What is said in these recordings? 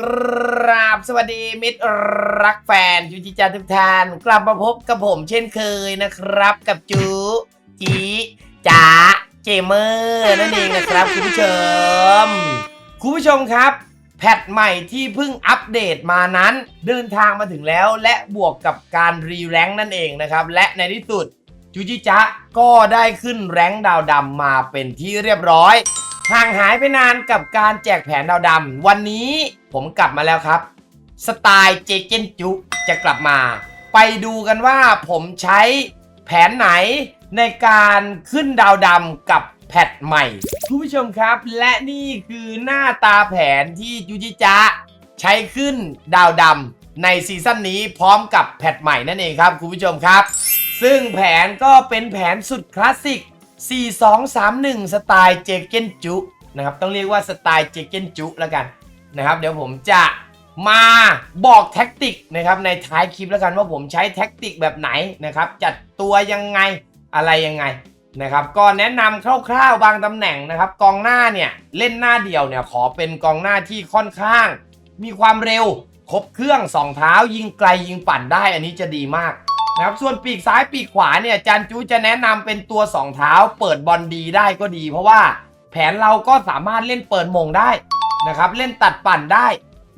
กราบสวัสดีมิตรรักแฟนจูจิจาทุกท่านกลับมาพบกับผมเช่นเคยนะครับ กับจูจีจ๋าเจมเมอร์นั่นเองนะครับคุณผู้ชมคุณผู้ชมครับ แพทใหม่ที่เพิ่งอัปเดตมานั้น เดินทางมาถึงแล้วและบวกกับการรีแรงค์นั่นเองนะครับ และในที่สุดจูจิจะก็ได้ขึ้นแรงดาวดำมาเป็นที่เรียบร้อย ห่างหายไปนานกับการแจกแผนดาวดำวันนี้ผมกลับมาแล้วครับ สไตล์เจเจนจุจะกลับมา ไปดูกันว่าผมใช้แผนไหนในการขึ้นดาวดำกับแพทใหม่คุณผู้ชมครับ และนี่คือหน้าตาแผนที่ยูจิจะใช้ขึ้นดาวดำในซีซั่นนี้พร้อมกับแพทใหม่นั่นเองครับคุณผู้ชมครับ ซึ่งแผนก็เป็นแผนสุดคลาสสิก 4231 สไตล์เจเกนจุนะครับต้องเรียกว่าสไตล์เจเกนจุแล้วกันนะครับเดี๋ยวผมจะมาบอกแท็กติกนะครับในท้ายคลิปแล้วกันว่าผมใช้แท็กติกแบบไหนนะครับจัดตัวยังไงอะไรยังไงนะครับก็แนะนำคร่าวๆบางตำแหน่งนะครับกองหน้าเนี่ยเล่นหน้าเดียวเนี่ยขอเป็นกองหน้าที่ค่อนข้าง มีความเร็วครบเครื่องสองเท้ายิงไกลยิงปั่นได้อันนี้จะดีมาก นะครับส่วนปีกซ้ายปีกขวาเนี่ยจันจูจะแนะนำเป็นตัวสองเท้า เปิดบอลดีได้ก็ดี เพราะว่าแผนเราก็สามารถเล่นเปิดมงได้นะครับ เล่นตัดปั่นได้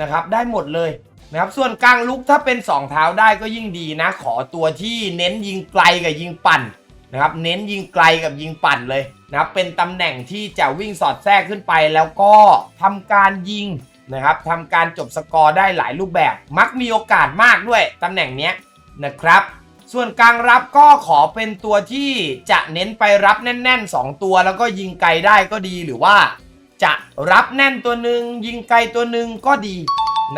นะครับได้หมดเลยนะครับส่วนกลางลุกถ้าเป็นสองเท้าได้ก็ยิ่งดีนะ ขอตัวที่เน้นยิงไกลกับยิงปั่นนะครับเน้นยิงไกลกับยิงปั่นเลยนะครับเป็นตำแหน่งที่จะวิ่งสอดแทรกขึ้นไปแล้วก็ทำการยิงนะครับทำการจบสกอร์ได้หลายรูปแบบ มักมีโอกาสมากด้วยตำแหน่งนี้นะครับ ส่วนกลางรับก็ขอเป็นตัวที่จะเน้นไปรับแน่น ๆ 2 ตัวแล้วก็ยิงไกลได้ก็ดีหรือว่า จะรับแน่นตัวหนึ่งยิงไกลตัวหนึ่งก็ดี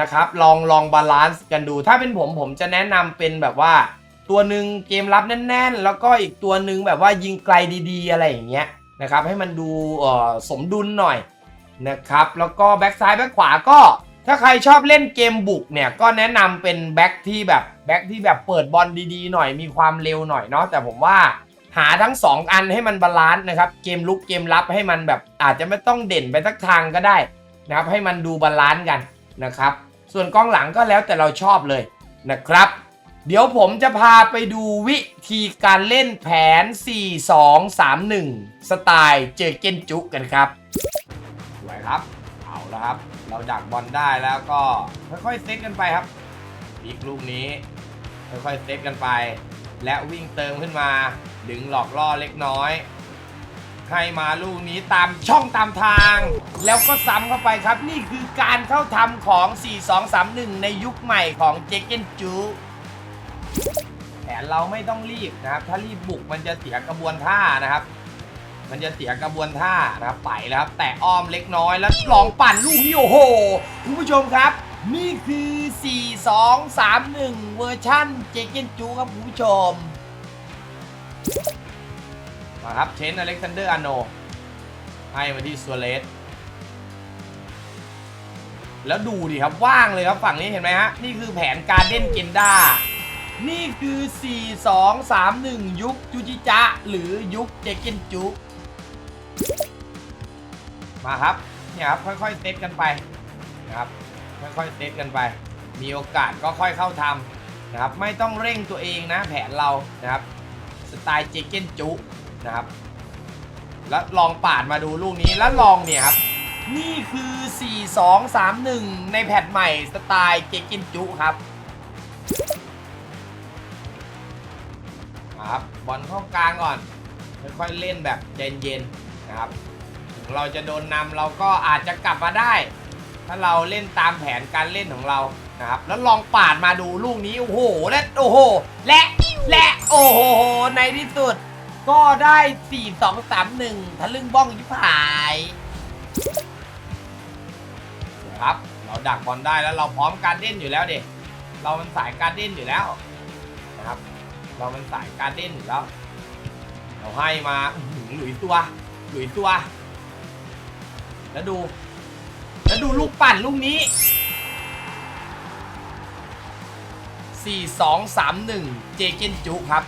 นะครับลองลองบาลานซ์กันดูถ้าเป็นผมผมจะแนะนำเป็นแบบว่า ตัวหนึ่งเกมรับแน่น ๆ แล้วก็อีกตัวหนึ่งแบบว่ายิงไกลดีๆ อะไรอย่างเงี้ยนะครับให้มันดูสมดุลหน่อยนะครับแล้วก็แบ็กซ้ายแบ็กขวาก็ ถ้าใครชอบเล่นเกมบุกเนี่ยก็แนะนำเป็นแบ็กที่แบบแบ็กที่แบบเปิดบอลดีๆหน่อยมีความเร็วหน่อยเนาะแต่ผมว่าหาทั้ง 2 อันให้มันบาลานซ์นะครับ เกมลุกเกมรับให้มันแบบอาจจะไม่ต้องเด่นไปสักทางก็ได้นะครับให้มันดูบาลานซ์กันนะครับ ส่วนกองหลังก็แล้วแต่เราชอบเลยนะครับ เดี๋ยวผมจะพาไปดูวิธีการเล่นแผน 4-2-3-1 สไตล์เจอเกนจุกันครับสวยครับ เอาล้วครับ เราดักบอลได้แล้วก็ค่อยๆเซตกันไปครับอีกลูกนี้ ค่อยๆเซตกันไป และวิ่งเติมขึ้นมา ดึงหลอกล่อเล็กน้อย ให้มาลูกนี้ตามช่องตามทาง แล้วก็ซ้ำเข้าไปครับ นี่คือการเข้าทำของ 4-2-3-1 ในยุคใหม่ของเจเกนจูแผนเราไม่ต้องรีบนะครับ ถ้ารีบบุกมันจะเสียกระบวนท่านะครับ มันจะเสียกระบวนท่านะครับไปแล้วครับ แต่อ้อมเล็กน้อยแล้วลองปั่นลูกนี้โอ้โหคุณผู้ชมครับ นี่คือ 4 2 3 1 เวอร์ชั่นเจเกนจูครับคุณผู้ชมมาครับเชนอเล็กซานเดอร์อาโนให้มาที่ซัวเลสแล้วดูดิครับว่างเลยครับฝั่งนี้เห็นไหมฮะ นี่คือแผนการเล่นเกนด้านี่คือ 4 2 3 1 ยุคจูจิจะหรือยุคเจเกนจุ มาครับเนี่ยครับค่อยๆเซตกันไปนะครับค่อยๆเซตกันไป มีโอกาสก็ค่อยเข้าทำนะครับไม่ต้องเร่งตัวเองนะแผนเรานะครับสไตล์เจเกนจุนะครับแล้วลองปาดมาดูลูกนี้แล้วลองเนี่ยครับนี่คือ 4 2 3 1 ในแพทใหม่สไตล์เจเกนจุครับครับบอลเข้ากลางก่อน ค่อยๆเล่นแบบเย็นๆ นะครับ เราจะโดนนำเราก็อาจจะกลับมาได้ ถ้าเราเล่นตามแผนการเล่นของเรานะครับ แล้วลองปาดมาดูลูกนี้ โอ้โห และโอ้โห และและโอ้โห ในที่สุด ก็ได้ 4 2 3 1ทะลึ่งบ้องยิบหายครับเราดักบอลได้แล้วเราพร้อมการเล่นอยู่แล้วเด็กเรามันสายการเล่นอยู่แล้วนะครับ เรามันสายการเด่นอยู่แล้ว เราให้มาหือหลุยตัว หลุยตัว แล้วดู แล้วดูลูกปั่นลูกนี้ 4 2 3 1 เจเกนจุครับ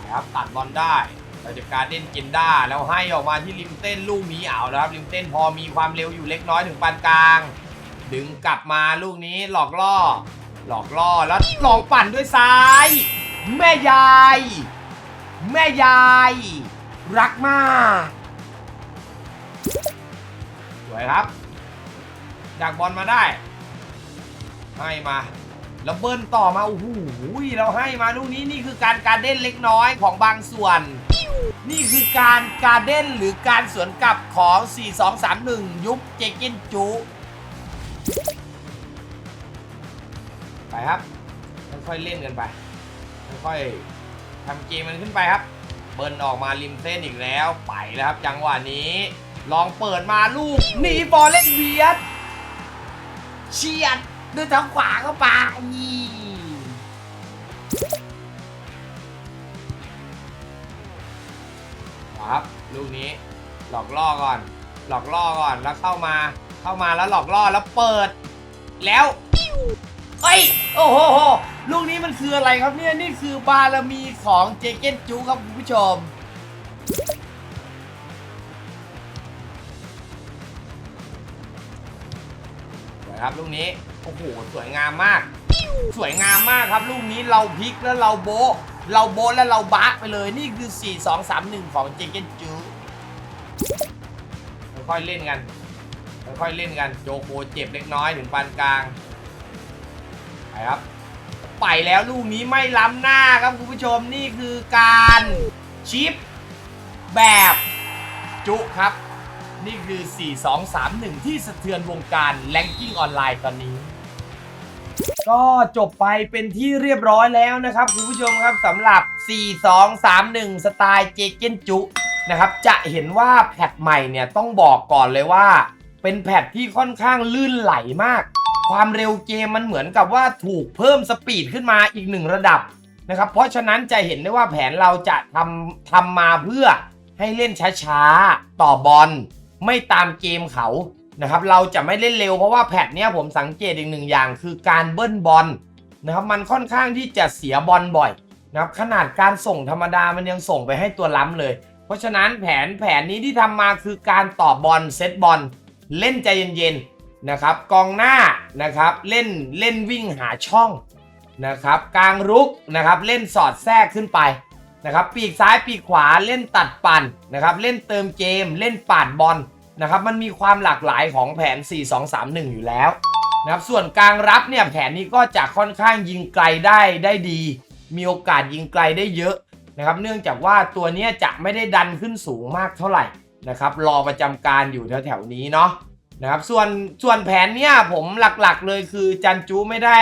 นะครับตัดบอลได้เราจะการเด่นกินได้แล้วให้ออกมาที่ริมเส้นลูกนี้เอาแล้วครับริมเส้นพอมีความเร็วอยู่เล็กน้อยถึงปานกลาง ดึงกลับมาลูกนี้หลอกล่อ หลอกล่อแล้วหลอกปั่นด้วยซ้าย แม่ยาย แม่ยาย รักมาก สวยครับ ดักบอลมาได้ ให้มา แล้วเบิ้ลต่อมา โอ้โห เราให้มาลูกนี้นี่คือการการเด้นเล็กน้อยของบางส่วน นี่คือการการเด้นหรือการสวนกลับของ 4231 ยุคเจเกนจู ไปครับ ค่อยๆเล่นกันไป ค่อยๆทำเกมมันขึ้นไปครับ เบิ้ลออกมาริมเส้นอีกแล้วไปแล้วครับจังหวะนี้ ลองเปิดมาลูกหนีบอลเล่นเวียดเฉียดด้วยทางขวาเข้าไปครับลูกนี้หลอกล่อก่อน หลอกล่อก่อนแล้วเข้ามาเข้ามาแล้วหลอกล่อแล้วเปิด แล้วเอ้ยโอ้โห ลูกนี้มันคืออะไรครับเนี่ยนี่คือบารมีของเจเกนจูครับคุณผู้ชม สวยครับลูกนี้ โอ้โห สวยงามมาก สวยงามมากครับลูกนี้เราพลิกแล้วเราโบเราโบแล้วเราบะไปเลยนี่คือ 4 2 3 1 ของเจเกนจูค่อยเล่นกันค่อยเล่นกันโจโคเจ็บเล็กน้อยถึงปานกลางไปครับ ไปแล้วลูกนี้ไม่ล้ำหน้าครับคุณผู้ชมนี่คือการชิปแบบจุครับ นี่คือ 4 2 3 1 ที่สะเทือนวงการแลงกิ้งออนไลน์ตอนนี้ ก็จบไปเป็นที่เรียบร้อยแล้วนะครับคุณผู้ชมครับสำหรับ 4 2 3 1 สไตล์เจเกนจุนะครับจะเห็นว่าแพทใหม่เนี่ยต้องบอกก่อนเลยว่า เป็นแพทที่ค่อนข้างลื่นไหลมาก ความเร็วเกมมันเหมือนกับว่าถูกเพิ่มสปีดขึ้นมาอีกหนึ่งระดับนะครับเพราะฉะนั้นจะเห็นได้ว่าแผนเราจะทำทำมาเพื่อให้เล่นช้าๆ ต่อบอลไม่ตามเกมเขานะครับเราจะไม่เล่นเร็วเพราะว่าแพทเนี้ยผมสังเกตอีกหนึ่งอย่าง คือการเบิ้ลบอลนะครับมันค่อนข้างที่จะเสียบอลบ่อยนะครับขนาดการส่งธรรมดามันยังส่งไปให้ตัวล้ำเลย เพราะฉะนั้นแผนแผนนี้ที่ทำมาคือการต่อบอลเซตบอลเล่นใจเย็นๆนะครับกองหน้า นะครับ เล่นเล่นวิ่งหาช่องนะครับกลางรุกนะครับเล่นสอดแทรกขึ้นไปนะครับปีกซ้ายปีกขวาเล่นตัดปั่นนะครับเล่นเติมเกม เล่นปาดบอลนะครับมันมีความหลากหลายของแผน 4-2-3-1 อยู่แล้วนะครับส่วนกลางรับเนี่ยแผนนี้ก็จะค่อนข้างยิงไกลได้ได้ดี มีโอกาสยิงไกลได้เยอะนะครับเนื่องจากว่าตัวนี้จะไม่ได้ดันขึ้นสูงมากเท่าไหร่นะครับรอประจำการอยู่แถวๆนี้เนาะ นะครับส่วนส่วนแผนเนี้ยผมหลักๆเลยคือจันจูไม่ได้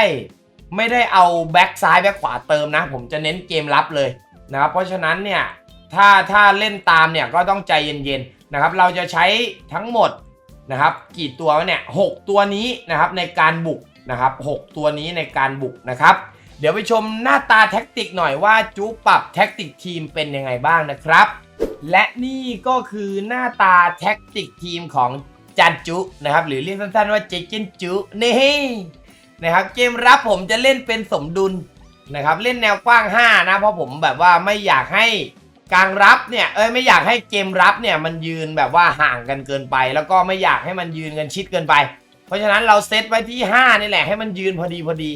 ไม่ได้เอาแบ็กซ้ายแบ็กขวาเติมนะ ผมจะเน้นเกมรับเลยนะครับเพราะฉะนั้นเนี่ยถ้าถ้าเล่นตามเนี่ยก็ต้องใจเย็นๆนะครับเราจะใช้ทั้งหมดนะครับกี่ตัวเนี่ยหกตัวนี้นะครับในการบุกนะครับหกตัวนี้ในการบุกนะครับ เดี๋ยวไปชมหน้าตาแท็กติกหน่อยว่าจูปรับแท็กติกทีมเป็นยังไงบ้างนะครับ และนี่ก็คือหน้าตาแท็กติกทีมของ จันจุนะครับ หรือเรียกสั้นๆว่าเจเจนจุนี่นะครับเกมรับผมจะเล่นเป็นสมดุลนะครับ เล่นแนวกว้าง 5 นะ เพราะผมแบบว่าไม่อยากให้กลางรับเนี่ยเอ้ยไม่อยากให้เกมรับเนี่ยมันยืนแบบว่าห่างกันเกินไป แล้วก็ไม่อยากให้มันยืนกันชิดเกินไป เพราะฉะนั้นเราเซตไว้ที่ 5 นี่แหละให้มันยืนพอดีพอดี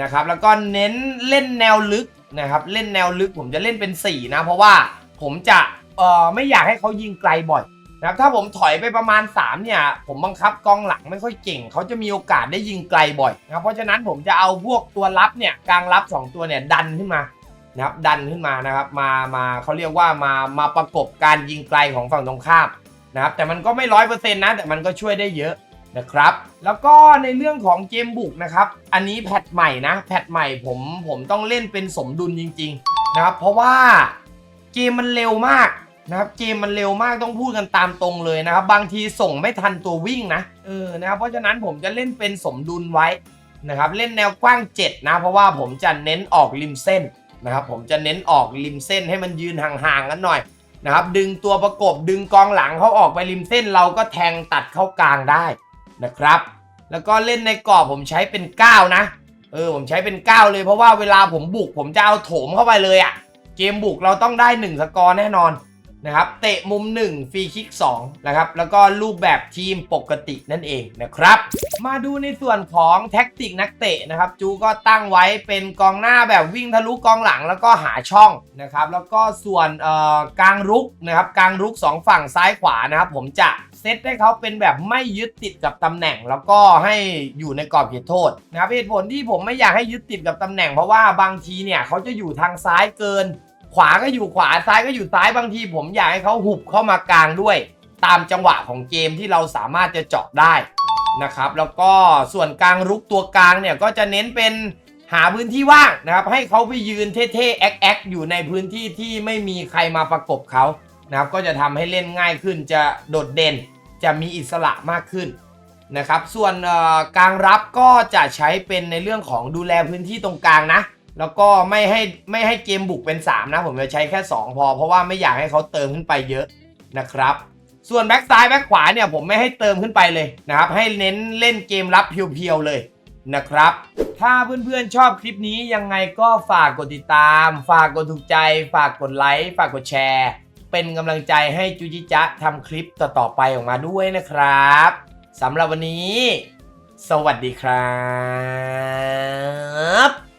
นะครับแล้วก็เน้นเล่นแนวลึกนะครับเล่นแนวลึกผมจะเล่นเป็น 4 นะ เพราะว่าผมจะเอ่อไม่อยากให้เขายิงไกลบ่อย นะครับถ้าผมถอยไปประมาณ 3 เนี่ย ผมบังคับกองหลังไม่ค่อยเก่ง เขาจะมีโอกาสได้ยิงไกลบ่อยนะครับเพราะฉะนั้นผมจะเอาพวกตัวรับเนี่ยกลางรับ 2 ตัวเนี่ยดันขึ้นมานะครับดันขึ้นมานะครับมามาเขาเรียกว่ามามาประกบการยิงไกลของฝั่งตรงข้ามนะครับแต่มันก็ไม่ร้อยเปอร์เซ็นต์นะแต่มันก็ช่วยได้เยอะนะครับแล้วก็ในเรื่องของเกมบุกนะครับอันนี้แพทใหม่นะแพทใหม่ผมผมต้องเล่นเป็นสมดุลจริง ๆ นะครับเพราะว่าเกมมันเร็วมาก นะครับเกมมันเร็วมากต้องพูดกันตามตรงเลยนะครับ บางทีส่งไม่ทันตัววิ่งนะเออนะครับเพราะฉะนั้นผมจะเล่นเป็นสมดุลไว้นะครับเล่นแนวกว้าง 7 นะ เพราะว่าผมจะเน้นออกริมเส้นนะครับผมจะเน้นออกริมเส้นให้มันยืนห่างๆกันหน่อยนะครับดึงตัวประกบดึงกองหลังเขาออกไปริมเส้นเราก็แทงตัดเข้ากลางได้นะครับ แล้วก็เล่นในกรอบผมใช้เป็น 9 นะเออผมใช้เป็น 9 เลยเพราะว่าเวลาผมบุกผมจะเอาโถมเข้าไปเลยอะ่ะเกมบุกเราต้องได้ 1 สกอร์แน่นอน นะครับ เตะมุม 1 ฟรีคิก2นะครับ แล้วก็รูปแบบทีมปกตินั่นเองนะครับ มาดูในส่วนของแท็กติกนักเตะนะครับ จูก็ตั้งไว้เป็นกองหน้าแบบวิ่งทะลุกองหลังแล้วก็หาช่องนะครับ แล้วก็ส่วนเอ่อกลางรุกนะครับ กลางรุก 2 ฝั่งซ้ายขวานะครับ ผมจะเซตให้เขาเป็นแบบไม่ยึดติดกับตำแหน่ง แล้วก็ให้อยู่ในกรอบเขตโทษนะครับเหตุผลที่ผมไม่อยากให้ยึดติดกับตำแหน่งเพราะว่าบางทีเนี่ยเขาจะอยู่ทางซ้ายเกิน ขวาก็อยู่ขวาซ้ายก็อยู่ซ้ายบางที ผมอยากให้เขาหุบเข้ามากลางด้วย ตามจังหวะของเกมที่เราสามารถจะเจาะได้นะครับ แล้วก็ส่วนกลางรุกตัวกลางเนี่ยก็จะเน้นเป็นหาพื้นที่ว่างนะครับ ให้เขาไปยืนเท่ๆแอ๊กแอ๊กอยู่ในพื้นที่ที่ไม่มีใครมาประกบเขานะครับ ก็จะทำให้เล่นง่ายขึ้นจะโดดเด่นจะมีอิสระมากขึ้นนะครับ ส่วนกลางรับก็จะใช้เป็นในเรื่องของดูแลพื้นที่ตรงกลางนะ แล้วก็ไม่ให้ไม่ให้เกมบุกเป็น 3 นะ ผมจะใช้แค่ 2 พอ เพราะว่าไม่อยากให้เขาเติมขึ้นไปเยอะนะครับ ส่วนแบ็กซ้ายแบ็กขวาเนี่ยผมไม่ให้เติมขึ้นไปเลยนะครับ ให้เน้นเล่นเกมรับเพียวๆเลยนะครับ ถ้าเพื่อนๆชอบคลิปนี้ยังไงก็ฝากกดติดตาม ฝากกดถูกใจ ฝากกดไลค์ฝากกดแชร์ เป็นกำลังใจให้จูจิจะทำคลิปต่อๆไปออกมาด้วยนะครับสำหรับวันนี้ สวัสดีครับ